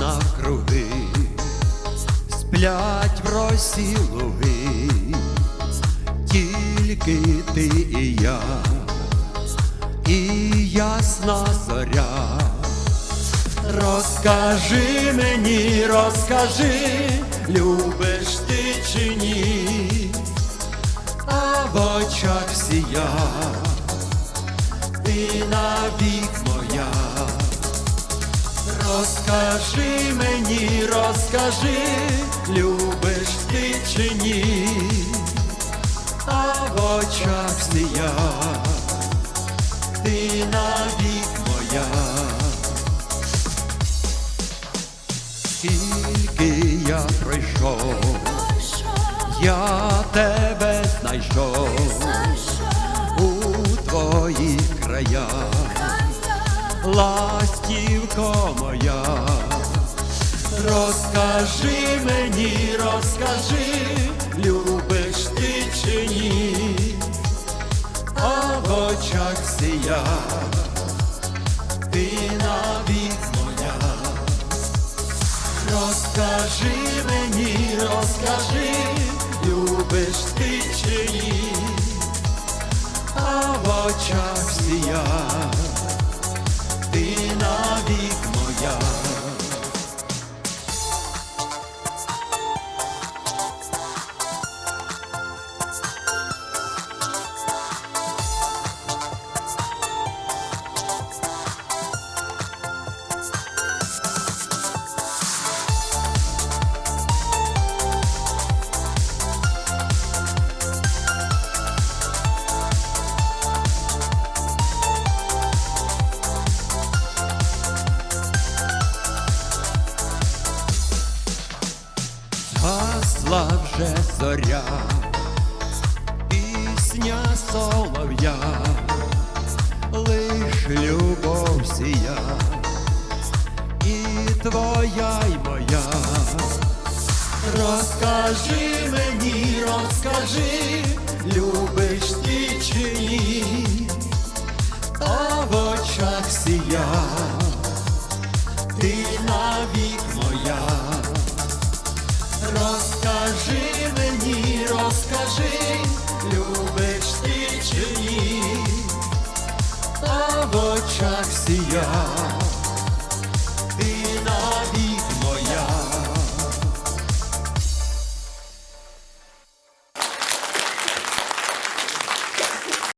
Навкруги сплять в росі луги, тільки ти і я і ясна зоря. Розкажи мені, розкажи, любиш ти чи ні, а в очах сія, ти навік моя. Розкажи мені, розкажи, любиш ти чи ні, а в очах сія, ти навік моя. Скільки я пройшов, я тебе знайшов у твоїх краях, ластівко моя, розкажи мені, розкажи, очах сія, ти навіть моя. Розкажи мені, розкажи, любиш ти чи ні, а в очах сія, Гасла вже зоря, пісня солов'я, лиш любов сія, і твоя й моя. Розкажи мені, розкажи, очах сія,